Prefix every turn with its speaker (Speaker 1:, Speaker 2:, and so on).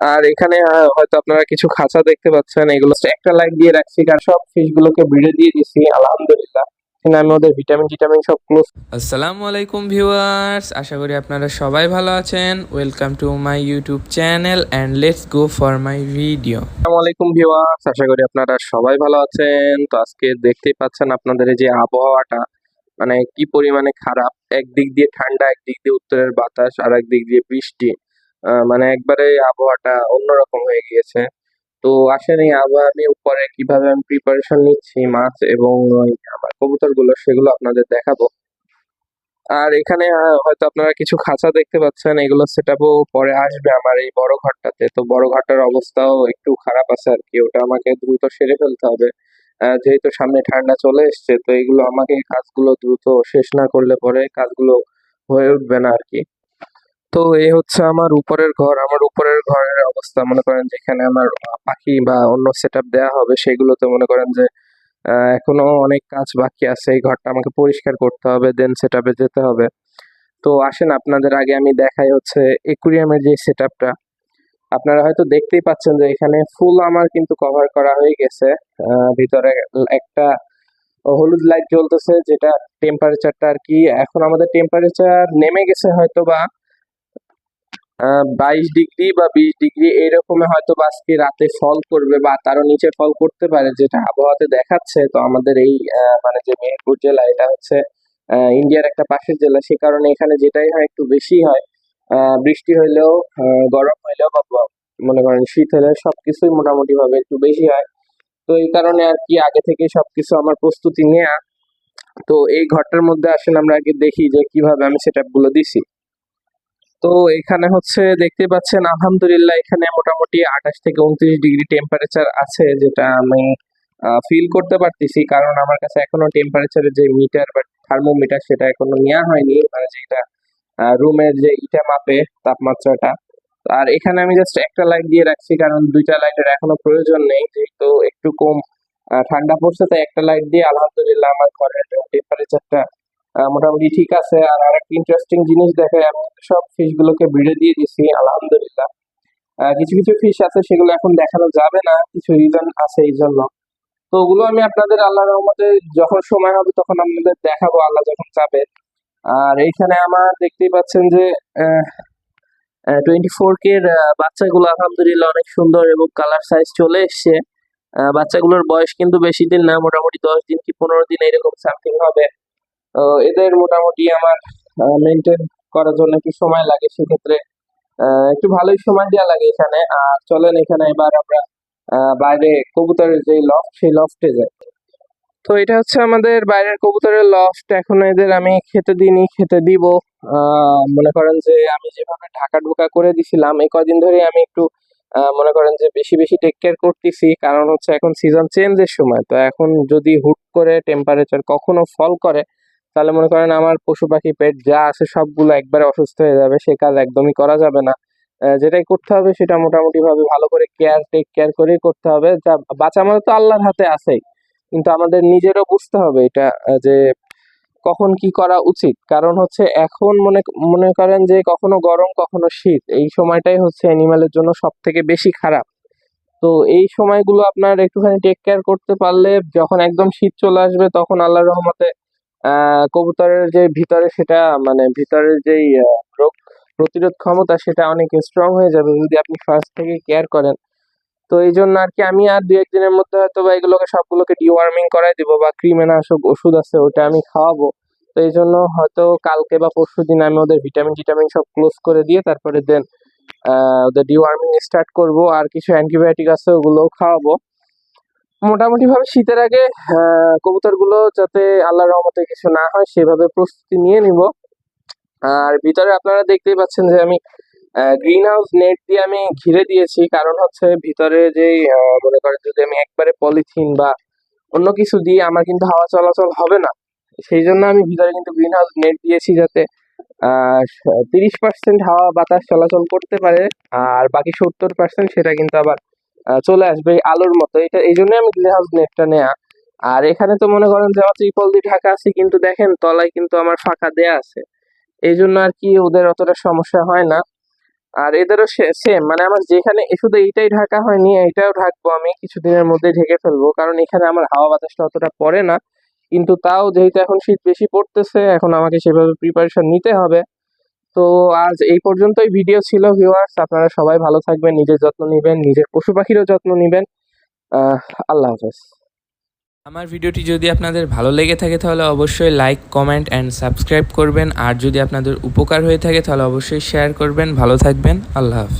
Speaker 1: আর এখানে হয়তো আপনারা কিছু খাঁচা দেখতে পাচ্ছেন। এগুলো একটা লাইট দিয়ে রাখছি কারণ সব ফিশ গুলোকে ব্রিডে দিয়ে দিছি আলহামদুলিল্লাহ। আমি ওদের ভিটামিন টিটামিন সব ক্লোজ
Speaker 2: আসসালামু আলাইকুম ভিউয়ার্স আশা করি আপনারা সবাই ভালো আছেন। Welcome to my YouTube channel and let's go for my video
Speaker 1: আসসালামু আলাইকুম ভিউয়ার্স আশা করি আপনারা সবাই ভালো আছেন। তো আজকে দেখতেই পাচ্ছেন আপনাদের এই যে আবহাওয়াটা মানে কি পরিমাণে খারাপ। একদিক দিয়ে ঠান্ডা একদিক দিয়ে উত্তরের বাতাস আর একদিক দিয়ে বৃষ্টি। মানে একবারে আবহাওয়াটা অন্যরকম হয়ে গিয়েছে। তো আসেন এই আবহাওয়া নিয়ে উপরে কীভাবে আমি প্রিপারেশন নিচ্ছি, মাছ এবং আমার কবুতরগুলো, সেগুলো আপনাদের দেখাবো। আর এখানে হয়তো আপনারা কিছু খাঁচা দেখতে পাচ্ছেন, এগুলো সেট পরে আসবে আমার এই বড় ঘরটাতে। তো বড় ঘরটার অবস্থাও একটু খারাপ আছে আর কি, ওটা আমাকে দ্রুত সেরে ফেলতে হবে। যেহেতু সামনে ঠান্ডা চলে এসছে, তো এগুলো আমাকে কাজগুলো দ্রুত শেষ না করলে পরে কাজগুলো হয়ে উঠবে না আর কি। তো এই হচ্ছে আমার উপরের ঘর। আমার উপরের ঘরের অবস্থা। মনে করেন যেখানে আমার পাখি বা অন্য সেট আপ দেওয়া হবে, সেগুলোতে মনে করেন যে এখনও অনেক কাজ বাকি আছে। এই ঘরটা আমাকে পরিষ্কার করতে হবে দেন সেট আপে যেতে হবে। তো আসেন, আপনাদের আগে আমি দেখাই হচ্ছে একুরিয়ামের যে সেট আপটা আপনারা হয়তো দেখতেই পাচ্ছেন যে, এখানে ফুল আমার কিন্তু কভার করা হয়ে গেছে। ভিতরে একটা হলুদ লাইট জ্বলতেছে, যেটা টেম্পারেচারটা আর কি, এখন আমাদের টেম্পারেচার নেমে গেছে হয়তো বা বাইশ ডিগ্রি বা বিশ ডিগ্রি এইরকমে হয়তো আজকে রাতে ফল করবে বা তারও নিচে ফল করতে পারে, যেটা আবহাওয়াতে দেখাচ্ছে। তো আমাদের এই মানে যে মেহেরপুর জেলা, এটা হচ্ছে ইন্ডিয়ার একটা পাশের জেলা। সে কারণে এখানে যেটাই হয়, একটু বেশি হয়। বৃষ্টি হইলেও গরম হইলেও বা মনে করেন শীত হলে সবকিছুই মোটামুটি ভাবে একটু বেশি হয়। তো এই কারণে আর কি আগে থেকে সবকিছু আমার প্রস্তুতি নেওয়া তো এই ঘরটার মধ্যে আসেন আমরা আগে দেখি যে কীভাবে আমি সেটগুলো দিছি। তো এখানে হচ্ছে দেখতে পাচ্ছেন, আলহামদুলিল্লাহ এখানে মোটামুটি আঠাশ থেকে উনত্রিশ ডিগ্রি টেম্পারেচার আছে, যেটা আমি ফিল করতে পারতেছি। কারণ আমার কাছে এখনও টেম্পারেচারের যে মিটার বা থার্মোমিটার সেটা এখনও নেওয়া হয়নি। মানে যেটা রুমের যে ইটা মাপে তাপমাত্রাটা। আর এখানে আমি জাস্ট একটা লাইট দিয়ে রাখছি, কারণ দুইটা লাইটের এখনও প্রয়োজন নেই। যেহেতু একটু কম ঠান্ডা পড়ছে, তাই একটা লাইট দিয়ে আলহামদুলিল্লাহ আমার ঘরের টেম্পারেচারটা মোটামুটি ঠিক আছে। আর আরেকটা ইন্টারেস্টিং জিনিস দেখে আমি সব ফিশ গুলোকে ব্রিডে দিয়ে দিছি, আলহামদুলিল্লাহ। কিছু কিছু ফিশ আছে, সেগুলো এখন দেখানো যাবে না, কিছু রিজন আছে এই জন্য। তো ওগুলো আমি আপনাদের আল্লাহ রহমতে যখন সময় হবে তখন আপনাদের দেখাবো, আল্লাহ যখন চাবে। আর এইখানে আমার দেখতেই পাচ্ছেন যে টোয়েন্টি ফোর কে বাচ্চাগুলো আলহামদুলিল্লাহ অনেক সুন্দর এবং কালার সাইজ চলে এসছে। বাচ্চাগুলোর বয়স কিন্তু বেশি দিন না, মোটামুটি দশ দিন কি পনেরো দিন এরকম সামথিং হবে। এদের মোটামুটি আমার মেনটেন করার জন্য একটু সময় লাগে। সেক্ষেত্রে একটু ভালোই সময় দেওয়া লাগে এখানে। আর চলেন এখানে এবার আমরা বাইরে কবুতরের যে লফট সেই লফটে যাই। তো এটা হচ্ছে আমাদের বাইরের কবুতরের লফট এখন এদের আমি খেতে দিইনি, খেতে দিব। মনে করেন যে আমি যেভাবে ঢাকা ঢোকা করে দিছিলাম, এই কদিন ধরে আমি একটু মনে করেন যে বেশি বেশি টেক কেয়ার করতেছি। কারণ হচ্ছে এখন সিজন চেঞ্জের সময়। তো এখন যদি হুট করে টেম্পারেচার কখনো ফল করে তাহলে মনে করেন আমার পশু পাখি, পেট যা আছে সবগুলো একবারে অসুস্থ হয়ে যাবে, সে কাজ একদমই করা যাবে না। যেটাই করতে হবে সেটা মোটামুটি ভাবে ভালো করে কেয়ার টেক কেয়ার করেই করতে হবে। যা বাঁচানো তো আল্লাহর হাতে আছেই, কিন্তু আমাদের নিজেরও বুঝতে হবে এটা যে কখন কি করা উচিত। কারণ হচ্ছে এখন মনে মনে করেন যে কখনো গরম, কখনো শীত, এই সময়টাই হচ্ছে অ্যানিমালের জন্য সব থেকে বেশি খারাপ। তো এই সময়গুলো আপনার একটুখানি টেক কেয়ার করতে পারলে যখন একদম শীত চলে আসবে, তখন আল্লাহর রহমতে কবুতরের যে ভিতরে সেটা মানে ভিতরের যেই রোগ প্রতিরোধ ক্ষমতা সেটা অনেক স্ট্রং হয়ে যাবে যদি আপনি ফার্স্ট থেকে কেয়ার করেন। তো এই জন্য আর কি আমি আর দু একদিনের মধ্যে হয়তো বা এগুলোকে সবগুলোকে ডিওয়ার্মিং করাই দিব বা ক্রিমিনাশক ওষুধ আছে ওটা আমি খাওয়াবো। তো এই জন্য হয়তো কালকে বা পরশু দিন আমি ওদের ভিটামিন টিটামিন সব ক্লোজ করে দিয়ে তারপরে দেন ওদের ডিওয়ার্মিং স্টার্ট করব। আর কিছু অ্যান্টিবায়োটিক আছে ওগুলোও খাওয়াবো। মোটামুটি ভাবে শীতের আগে কবুতরগুলো যাতে আল্লাহ রহমতে কিছু না হয়, সেভাবে প্রস্তুতি নিয়ে নিব। আর ভিতরে আপনারা দেখতেই পাচ্ছেন যে আমি গ্রিন হাউস নেট দিয়ে আমি ঘিরে দিয়েছি। কারণ হচ্ছে ভিতরে যে মনে করেন যদি আমি একবারে পলিথিন বা অন্য কিছু দিয়ে আমার কিন্তু হাওয়া চলাচল হবে না, সেই জন্য আমি ভিতরে কিন্তু গ্রিন হাউস নেট দিয়েছি যাতে তিরিশ পার্সেন্ট হাওয়া বাতাস চলাচল করতে পারে। আর বাকি সত্তর পার্সেন্ট সেটা কিন্তু আবার চলে আসবে আলোর মতো। এটা, এই জন্য আমি গ্রিন হাউস নেটটা নেয়া। আর এখানে তো মনে করেন যে ত্রিপল দিয়ে ঢাকা আছে, কিন্তু দেখেন তলায় কিন্তু আমার ফাঁকা দেয়া আছে। এই জন্য আর কি ওদের অতটা সমস্যা হয় না। আর এদেরও সেম মানে আমার যেখানে শুধু এইটাই ঢাকা হয়নি এইটাও ঢাকবো আমি, কিছুদিনের মধ্যে ঢেকে ফেলব, কারণ এখানে আমার হাওয়া বাতাসটা অতটা পড়ে না। কিন্তু তাও যেহেতু এখন শীত বেশি পড়তেছে, এখন আমাকে সেভাবে প্রিপারেশন নিতে হবে। তো আজ এই পর্যন্তই ভিডিও ছিল ভিউয়ার্স আপনারা সবাই ভালো থাকবেন, নিজের যত্ন নেবেন, নিজের পশু পাখিরও যত্ন নেবেন। আল্লাহ হাফেজ।
Speaker 2: আমার ভিডিওটি যদি আপনাদের ভালো লেগে থাকে, তাহলে অবশ্যই লাইক কমেন্ট অ্যান্ড সাবস্ক্রাইব করবেন। আর যদি আপনাদের উপকার হয়ে থাকে, তাহলে অবশ্যই শেয়ার করবেন। ভালো থাকবেন। আল্লাহ হাফেজ।